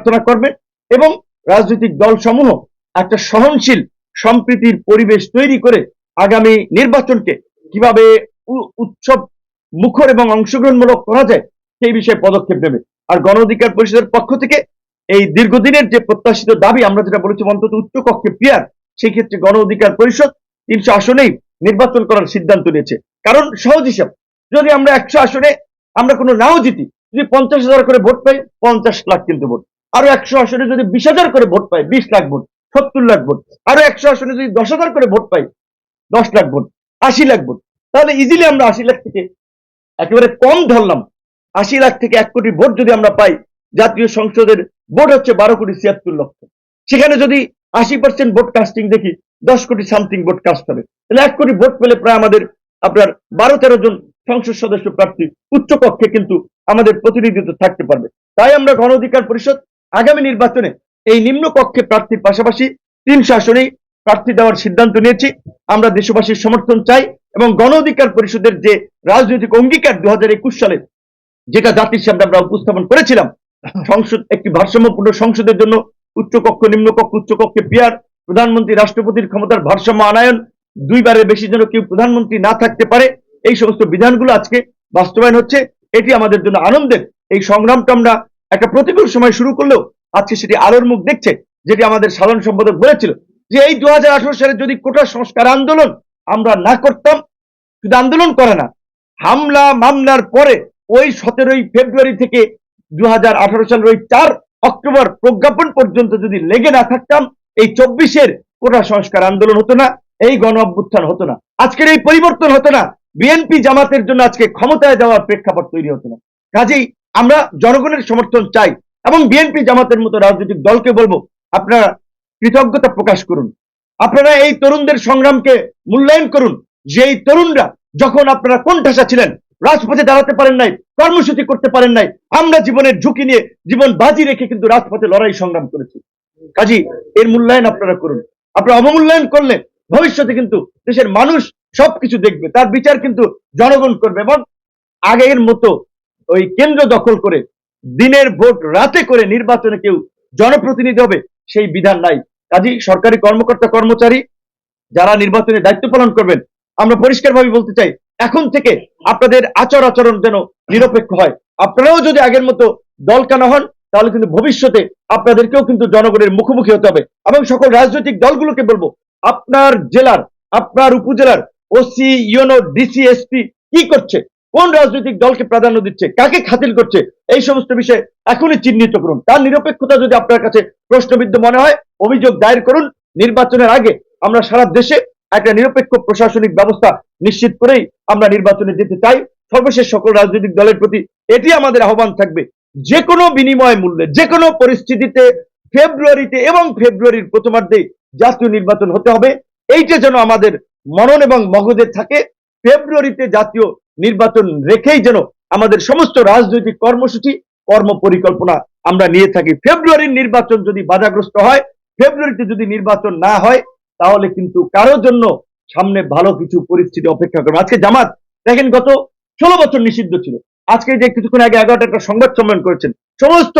প্রার্থনা করবেন এবং রাজনৈতিক দলসমূহ একটা সহনশীল সম্প্রীতির পরিবেশ তৈরি করে আগামী নির্বাচনকে কীভাবে উৎসব মুখর এবং অংশগ্রহণমূলক করা যায় সেই বিষয়ে পদক্ষেপ নেবে। আর গণ অধিকার পরিষদের পক্ষ থেকে এই দীর্ঘদিনের যে প্রত্যাশিত দাবি, আমরা যেটা বলেছি অন্তত উচ্চ কক্ষে পিয়ার, সেই ক্ষেত্রে গণ অধিকার পরিষদ তিনশো আসনেই নির্বাচন করার সিদ্ধান্ত নিয়েছে। কারণ সহজ হিসাব, যদি আমরা একশো আসনে আমরা কোনো নাও জিতি, যদি পঞ্চাশ হাজার করে ভোট পাই, পঞ্চাশ লাখ কিন্তু ভোট। আরও একশো আসনে যদি বিশ হাজার করে ভোট পাই বিশ লাখ ভোট, সত্তর লাখ ভোট, আরও একশো আসনে যদি দশ হাজার করে ভোট পাই, দশ লাখ ভোট, আশি লাখ ভোট, তাহলে ইজিলি আমরা আশি লাখ থেকে একেবারে কম ধরলাম। আশি লাখ থেকে এক কোটি ভোট যদি আমরা পাই, জাতীয় সংসদের ভোট হচ্ছে বারো কোটি ছিয়াত্তর লক্ষ। সেখানে যদি আশি পার্সেন্ট ভোট কাস্টিং দেখি, দশ কোটি সামথিং ভোট কাস্ট হবে। তাহলে এক কোটি ভোট পেলে প্রায় আমাদের, আপনার বারো তেরো জন সংসদ সদস্য প্রার্থী উচ্চ কক্ষে কিন্তু আমাদের প্রতিনিধিত্ব থাকতে পারবে। তাই আমরা গণ অধিকার পরিষদ আগামী নির্বাচনে এই নিম্ন কক্ষে প্রার্থীর পাশাপাশি তিন শাসনেই প্রার্থী দেওয়ার সিদ্ধান্ত নিয়েছি। আমরা দেশবাসীর সমর্থন চাই এবং গণ অধিকার পরিষদের যে রাজনৈতিক অঙ্গীকার দু সালে যেটা জাতির সামনে আমরা উপস্থাপন করেছিলাম, সংসদ একটি ভারসাম্যপূর্ণ সংসদের জন্য উচ্চকক্ষ, নিম্নকক্ষ, উচ্চকক্ষে পিয়ার প্রধানমন্ত্রী, রাষ্ট্রপতির ক্ষমতার ভারসাম্য আনায়ন, দুইবারের বেশি যেন কেউ প্রধানমন্ত্রী না থাকতে পারে, এই সমস্ত বিধানগুলো আজকে বাস্তবায়ন হচ্ছে। এটি আমাদের জন্য আনন্দের। এই সংগ্রামটা আমরা একটা প্রতিকূল সময় শুরু করলেও আজকে সেটি আলোর মুখ দেখছে, যেটি আমাদের সাধারণ সম্পাদক বলেছিল, যে এই দু হাজার আঠারো সালে যদি কোটা সংস্কার আন্দোলন আমরা না করতাম, শুধু আন্দোলন করে না, হামলা মামলার পরে ওই সতেরোই ফেব্রুয়ারি থেকে দু হাজার আঠারো সালের ওই চার অক্টোবর প্রজ্ঞাপন পর্যন্ত যদি লেগে না থাকতাম, এই চব্বিশের কোটা সংস্কার আন্দোলন হতো না, এই গণ অভ্যুত্থান হতো না, আজকের এই পরিবর্তন হতো না, বিএনপি জামাতের জন্য আজকে ক্ষমতায় যাওয়ার প্রেক্ষাপট তৈরি হতো না। কাজেই আমরা জনগণের সমর্থন চাই এবং বিএনপি জামাতের মতো রাজনৈতিক দলকে বলব, আপনারা কৃতজ্ঞতা প্রকাশ করুন। আপনারা এই তরুণদের সংগ্রামকে মূল্যায়ন করুন। যে এই তরুণরা যখন আপনারা কোণঠাসা ছিলেন, রাজপথে দাঁড়াতে পারেন নাই, কর্মসূচি করতে পারেন নাই, আমরা জীবনের ঝুঁকি নিয়ে জীবন বাজি রেখে কিন্তু রাজপথে লড়াই সংগ্রাম করেছি। কাজী, এর মূল্যায়ন আপনারা করুন। আপনারা অবমূল্যায়ন করলে ভবিষ্যতে কিন্তু দেশের মানুষ সবকিছু দেখবে। তার বিচার কিন্তু জনগণ করবে এবং আগের মতো ওই কেন্দ্র দখল করে দিনের ভোট রাতে করে নির্বাচনে কেউ জনপ্রতিনিধি হবে, সেই বিধান নাই। কাজী সরকারি কর্মকর্তা কর্মচারী যারা নির্বাচনে দায়িত্ব পালন করবেন, আমরা পরিষ্কারভাবে বলতে চাই, এখন থেকে আপনাদের আচার আচরণ যেন নিরপেক্ষ হয়। আপনারাও যদি আগের মতো দলকানা হন, তাহলে কিন্তু ভবিষ্যতে আপনাদেরকেও কিন্তু জনগণের মুখোমুখি হতে হবে। এবং সকল রাজনৈতিক দলগুলোকে বলব, আপনার জেলার, আপনার উপজেলার ওসি ইউনো ডিসি, এসপি কি করছে? কোন রাজনৈতিক দলকে প্রাধান্য দিচ্ছে, কাকে খাতির করছে, এই সমস্ত বিষয়ে এখনই চিহ্নিত করুন। তার নিরপেক্ষতা যদি আপনার কাছে প্রশ্নবিদ্ধ মনে হয়, অভিযোগ দায়ের করুন। নির্বাচনের আগে আমরা সারা দেশে একটা নিরপেক্ষ প্রশাসনিক ব্যবস্থা নিশ্চিত করেই আমরা নির্বাচনে যেতে চাই। সর্বশেষ সকল রাজনৈতিক দলের প্রতি এটি আমাদের আহ্বান থাকবে। যে কোনো বিনিময় মূল্যে যে কোনো পরিস্থিতিতে ফেব্রুয়ারিতে এবং ফেব্রুয়ারির প্রথমার্ধে জাতীয় নির্বাচন হতে হবে। এইটা যেন আমাদের মনন এবং মগজে থাকে। ফেব্রুয়ারিতে জাতীয় নির্বাচন রেখেই যেন আমাদের সমস্ত রাজনৈতিক কর্মসূচি কর্ম পরিকল্পনা আমরা নিয়ে থাকি। ফেব্রুয়ারির নির্বাচন যদি বাধাগ্রস্ত হয়, ফেব্রুয়ারিতে যদি নির্বাচন না হয়, তাহলে কিন্তু কারও জন্য সামনে ভালো কিছু পরিস্থিতি অপেক্ষা করবে আজকে জামাত, দেখেন গত ষোলো বছর নিষিদ্ধ ছিল। আজকে যে কিছুক্ষণ আগে এগারোটা একটা সংবাদ সম্মেলন করেছেন, সমস্ত